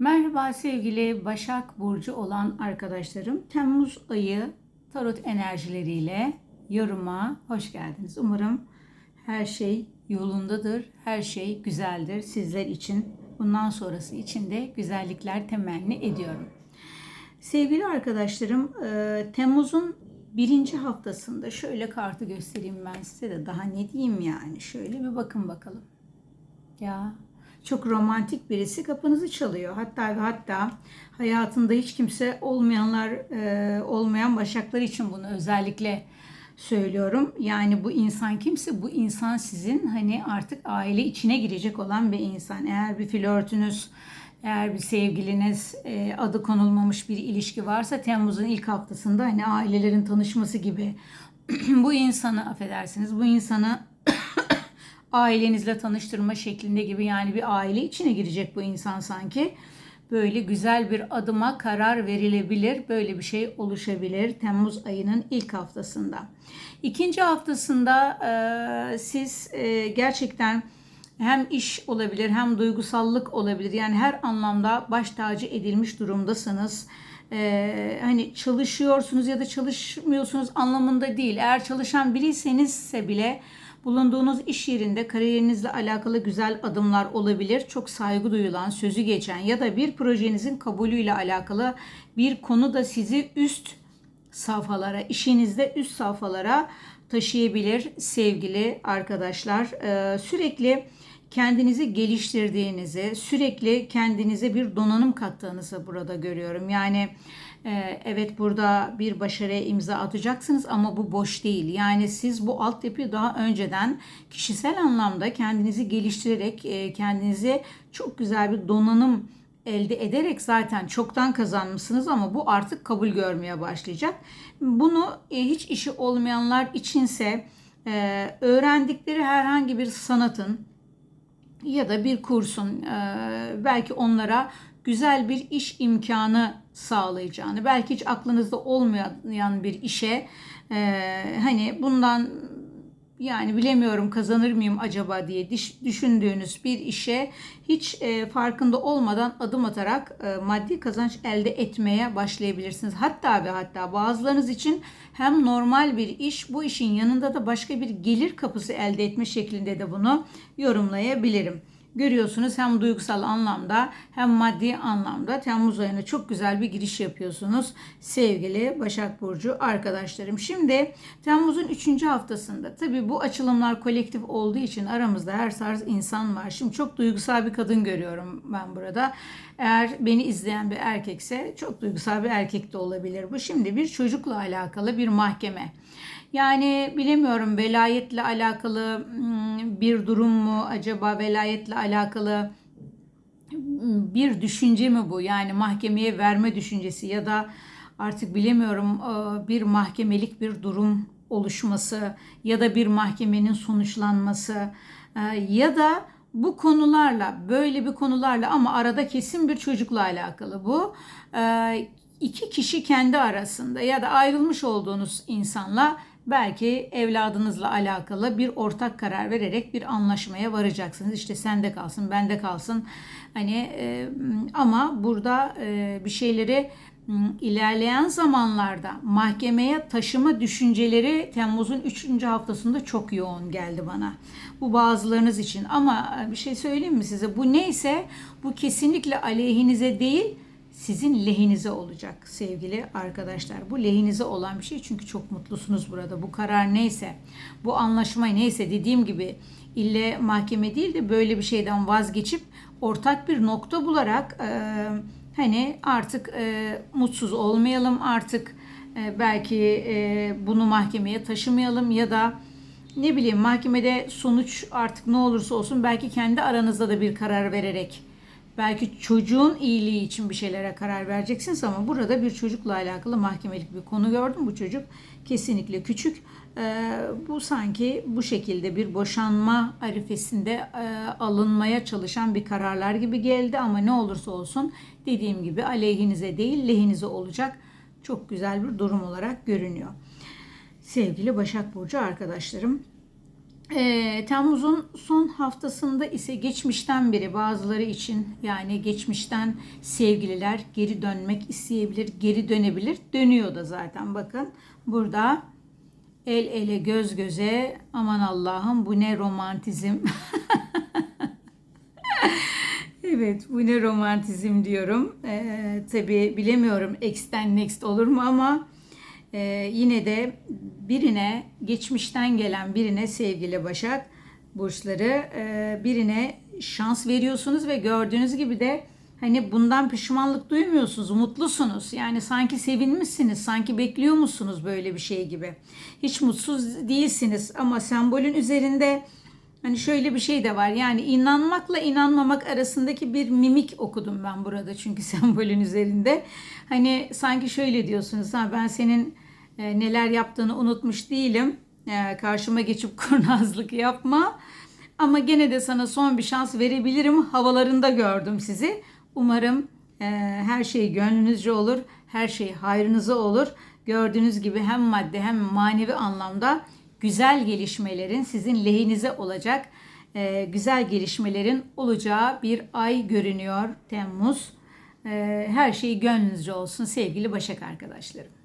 Merhaba sevgili Başak Burcu olan arkadaşlarım. Temmuz ayı tarot enerjileriyle yoruma hoş geldiniz. Umarım her şey yolundadır, her şey güzeldir sizler için. Bundan sonrası için de güzellikler temenni ediyorum. Sevgili arkadaşlarım, e, Temmuz'un birinci haftasında şöyle kartı göstereyim ben size de daha ne diyeyim yani. Şöyle bir bakın bakalım. Ya çok romantik birisi kapınızı çalıyor. Hatta ve hatta hayatında hiç kimse olmayanlar e, olmayan başaklar için bunu özellikle söylüyorum. Yani bu insan kimse bu insan sizin hani artık aile içine girecek olan bir insan. Eğer bir flörtünüz eğer bir sevgiliniz e, adı konulmamış bir ilişki varsa Temmuz'un ilk haftasında hani ailelerin tanışması gibi bu insanı affedersiniz bu insanı ailenizle tanıştırma şeklinde gibi yani bir aile içine girecek bu insan sanki. Böyle güzel bir adıma karar verilebilir. Böyle bir şey oluşabilir Temmuz ayının ilk haftasında. İkinci haftasında e, siz e, gerçekten hem iş olabilir hem duygusallık olabilir. Yani her anlamda baş tacı edilmiş durumdasınız. Ee, hani çalışıyorsunuz ya da çalışmıyorsunuz anlamında değil. Eğer çalışan biriysenizse bile bulunduğunuz iş yerinde kariyerinizle alakalı güzel adımlar olabilir. Çok saygı duyulan, sözü geçen ya da bir projenizin kabulüyle alakalı bir konu da sizi üst safhalara, işinizde üst safhalara taşıyabilir sevgili arkadaşlar. Ee, sürekli kendinizi geliştirdiğinizi, sürekli kendinize bir donanım kattığınızı burada görüyorum. Yani e, evet burada bir başarıya imza atacaksınız ama bu boş değil. Yani siz bu altyapıyı daha önceden kişisel anlamda kendinizi geliştirerek, e, kendinize çok güzel bir donanım elde ederek zaten çoktan kazanmışsınız ama bu artık kabul görmeye başlayacak. Bunu e, hiç işi olmayanlar içinse öğrendikleri herhangi bir sanatın ya da bir kursun belki onlara güzel bir iş imkanı sağlayacağını, belki hiç aklınızda olmayan bir işe hani bundan yani bilemiyorum kazanır mıyım acaba diye düşündüğünüz bir işe hiç e, farkında olmadan adım atarak e, maddi kazanç elde etmeye başlayabilirsiniz. Hatta ve hatta bazılarınız için hem normal bir iş bu işin yanında da başka bir gelir kapısı elde etme şeklinde de bunu yorumlayabilirim görüyorsunuz hem duygusal anlamda hem maddi anlamda Temmuz ayına çok güzel bir giriş yapıyorsunuz sevgili Başak Burcu arkadaşlarım. Şimdi Temmuz'un 3. haftasında tabii bu açılımlar kolektif olduğu için aramızda her tarz insan var. Şimdi çok duygusal bir kadın görüyorum ben burada. Eğer beni izleyen bir erkekse çok duygusal bir erkek de olabilir bu. Şimdi bir çocukla alakalı bir mahkeme. Yani bilemiyorum velayetle alakalı hmm, bir durum mu acaba velayetle alakalı hmm, bir düşünce mi bu? Yani mahkemeye verme düşüncesi ya da artık bilemiyorum e, bir mahkemelik bir durum oluşması ya da bir mahkemenin sonuçlanması e, ya da bu konularla böyle bir konularla ama arada kesin bir çocukla alakalı bu. E, iki kişi kendi arasında ya da ayrılmış olduğunuz insanla belki evladınızla alakalı bir ortak karar vererek bir anlaşmaya varacaksınız. İşte sende kalsın, bende kalsın. Hani e, ama burada e, bir şeyleri ilerleyen zamanlarda mahkemeye taşıma düşünceleri Temmuz'un 3. haftasında çok yoğun geldi bana. Bu bazılarınız için ama bir şey söyleyeyim mi size? Bu neyse bu kesinlikle aleyhinize değil sizin lehinize olacak sevgili arkadaşlar. Bu lehinize olan bir şey çünkü çok mutlusunuz burada. Bu karar neyse, bu anlaşma neyse dediğim gibi ille mahkeme değil de böyle bir şeyden vazgeçip ortak bir nokta bularak e, hani artık e, mutsuz olmayalım artık e, belki e, bunu mahkemeye taşımayalım ya da ne bileyim mahkemede sonuç artık ne olursa olsun belki kendi aranızda da bir karar vererek belki çocuğun iyiliği için bir şeylere karar vereceksiniz ama burada bir çocukla alakalı mahkemelik bir konu gördüm. Bu çocuk kesinlikle küçük. Ee, bu sanki bu şekilde bir boşanma arifesinde e, alınmaya çalışan bir kararlar gibi geldi ama ne olursa olsun dediğim gibi aleyhinize değil lehinize olacak çok güzel bir durum olarak görünüyor. Sevgili Başak Burcu arkadaşlarım Ee, Temmuz'un son haftasında ise geçmişten beri bazıları için yani geçmişten sevgililer geri dönmek isteyebilir, geri dönebilir. Dönüyor da zaten bakın burada el ele göz göze aman Allah'ım bu ne romantizm. Evet, bu ne romantizm diyorum. Ee, tabii bilemiyorum X'ten next olur mu ama e, yine de birine, geçmişten gelen birine sevgili Başak burçları e, birine şans veriyorsunuz ve gördüğünüz gibi de hani bundan pişmanlık duymuyorsunuz, mutlusunuz. Yani sanki sevinmişsiniz, sanki bekliyor musunuz böyle bir şey gibi. Hiç mutsuz değilsiniz ama sembolün üzerinde Hani şöyle bir şey de var. Yani inanmakla inanmamak arasındaki bir mimik okudum ben burada çünkü sembolün üzerinde. Hani sanki şöyle diyorsunuz ha ben senin e, neler yaptığını unutmuş değilim. E, karşıma geçip kurnazlık yapma. Ama gene de sana son bir şans verebilirim havalarında gördüm sizi. Umarım e, her şey gönlünüzce olur. Her şey hayrınıza olur. Gördüğünüz gibi hem maddi hem manevi anlamda güzel gelişmelerin sizin lehinize olacak e, güzel gelişmelerin olacağı bir ay görünüyor Temmuz. E, her şey gönlünüzce olsun sevgili Başak arkadaşlarım.